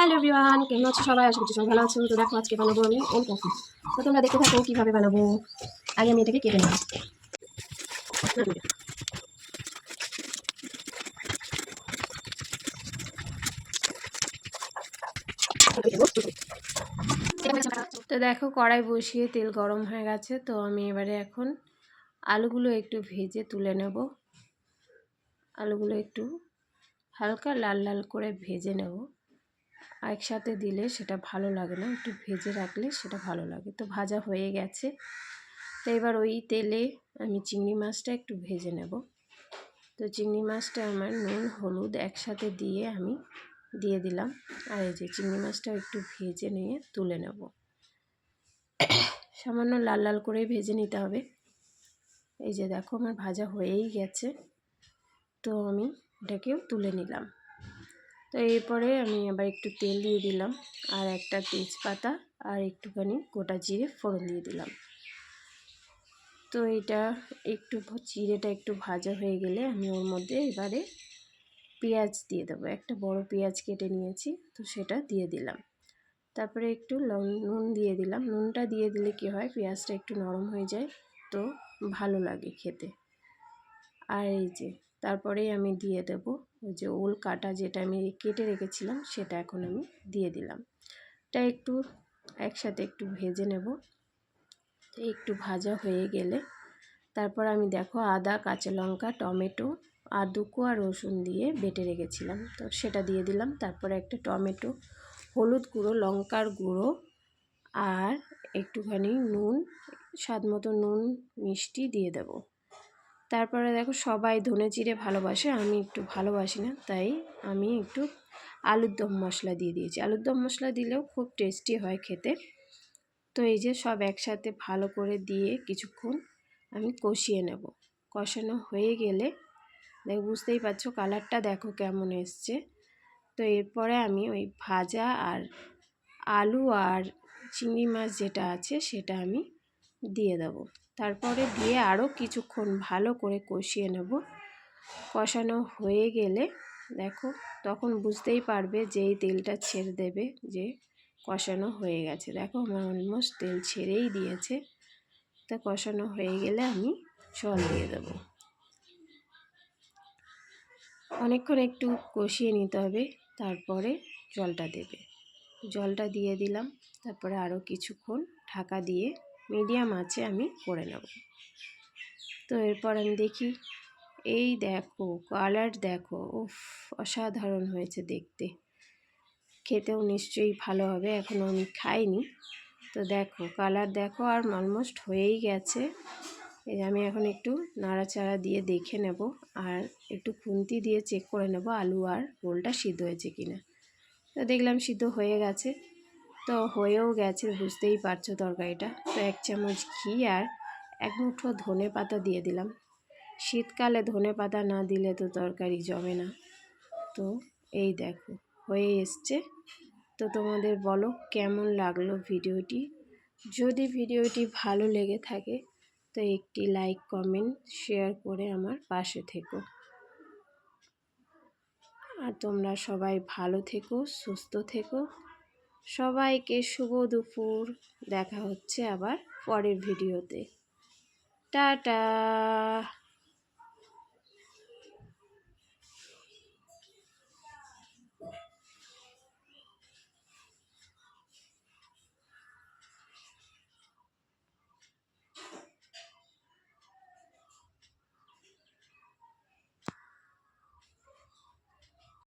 Hello everyone কেমন আছো সবাই? আশা সবাই ভালো আছো তো দেখো আজকে বানাবো আমি ওল কফি। তো তোমরা দেখতে থাকো কীভাবে বানাবো। আগে আমি এটাকে কেটে নেব তো দেখো কড়াই বসিয়ে তেল গরম হয়ে গেছে। তো আমি এবারে এখন আলুগুলো একটু ভেজে তুলে নেব। আলুগুলো একটু হালকা লাল লাল করে ভেজে নেব। একসাথে দিলে সেটা ভালো লাগে না। একটু ভেজে রাখলে সেটা ভালো লাগে। তো ভাজা হয়ে গেছে। তো এবার ওই তেলে আমি চিংড়ি মাছটা একটু ভেজে নেব। তো চিংড়ি মাছটা আমার নুন, হলুদ একসাথে দিয়ে আমি দিয়ে দিলাম। আর এই যে চিংড়ি মাছটা একটু ভেজে নিয়ে তুলে নেব। সামান্য লাল লাল করে ভেজে নিতে হবে। এই যে দেখো আমার ভাজা হয়েই গেছে। তো আমি এটাকেও তুলে নিলাম। তো এরপরে আমি আবার একটু তেল দিয়ে দিলাম আর একটা তেজপাতা আর একটুখানি গোটা জিরে ফোড়ন দিয়ে দিলাম। তো এটা একটু চিড়েটা একটু ভাজা হয়ে গেলে আমি ওর মধ্যে এবারে পেঁয়াজ দিয়ে দেবো। একটা বড় পেঁয়াজ কেটে নিয়েছি, তো সেটা দিয়ে দিলাম। তারপরে একটু নুন দিয়ে দিলাম। নুনটা দিয়ে দিলে কি হয়, পেঁয়াজটা একটু নরম হয়ে যায়, তো ভালো লাগে খেতে। আর এই যে তারপরেই আমি দিয়ে দেব। ওই যে ওল কাটা যেটা আমি কেটে রেখেছিলাম, সেটা এখন আমি দিয়ে দিলাম। এটা একটু একসাথে একটু ভেজে নেব। একটু ভাজা হয়ে গেলে তারপর আমি দেখো আদা, কাঁচা লঙ্কা, টমেটো আর দু কোয়া রসুন দিয়ে বেটে রেখেছিলাম। তো সেটা দিয়ে দিলাম। তারপরে একটা টমেটো, হলুদ গুঁড়ো, লঙ্কার গুঁড়ো আর একটুখানি নুন, স্বাদ মতো নুন, মিষ্টি দিয়ে দেবো। তারপরে দেখো সবাই ধনে জিরে ভালোবাসে, আমি একটু ভালোবাসি না, তাই আমি একটু আলুর দম মশলা দিয়ে দিয়েছি। আলুর দম মশলা দিলেও খুব টেস্টি হয় খেতে। তো এই যে সব একসাথে ভালো করে দিয়ে কিছুক্ষণ আমি কষিয়ে নেব। কষানো হয়ে গেলে, দেখ বুঝতেই পারছ কালারটা দেখো কেমন এসছে। তো এরপরে আমি ওই ভাজা আর আলু আর চিংড়ি মাছ যেটা আছে সেটা আমি দিয়ে দেবো। তারপরে দিয়ে আরও কিছুক্ষণ ভালো করে কষিয়ে নেব। কষানো হয়ে গেলে দেখো, তখন বুঝতেই পারবে যে এই তেলটা ছেড়ে দেবে, যে কষানো হয়ে গেছে। দেখো, আমার অলমোস্ট তেল ছেড়েই দিয়েছে। তা কষানো হয়ে গেলে আমি জল দিয়ে দেবো। অনেকক্ষণ একটু কষিয়ে নিতে হবে, তারপরে জলটা দেবে। জলটা দিয়ে দিলাম, তারপরে আরও কিছুক্ষণ ঢাকা দিয়ে মিডিয়াম আছে, আমি করে নেব। তো এরপর আমি দেখি, এই দেখো, কালার দেখো, উফ, অসাধারণ হয়েছে দেখতে। খেতেও নিশ্চয়ই ভালো হবে এখনও আমি খাইনি। তো দেখো, কালার দেখো, আর অলমোস্ট হয়েই গেছে। এই আমি এখন একটু নাড়াচাড়া দিয়ে দেখে নেব, আর একটু খুন্তি দিয়ে চেক করে নেব আলু আর গোলটা সিদ্ধ হয়েছে কিনা। তো দেখলাম সিদ্ধ হয়ে গেছে। তো হয়েও গেছে, বুঝতেই পারছ তরকারিটা। তো এক চামচ ঘি আর এক মুঠো ধনে পাতা দিয়ে দিলাম। শীতকালে ধনে পাতা না দিলে তো তরকারি জমে না। তো এই দেখো, হয়ে এসছে। তো তোমাদের বলো কেমন লাগল ভিডিওটি? যদি ভিডিওটি ভালো লেগে থাকে, তো একটি লাইক, কমেন্ট, শেয়ার করে আমার পাশে থেকো। আর তোমরা সবাই ভালো থেকো, সুস্থ থেকো। সবাইকে শুভ দুপুর। দেখা হচ্ছে আবার পরের ভিডিওতে। টাটা।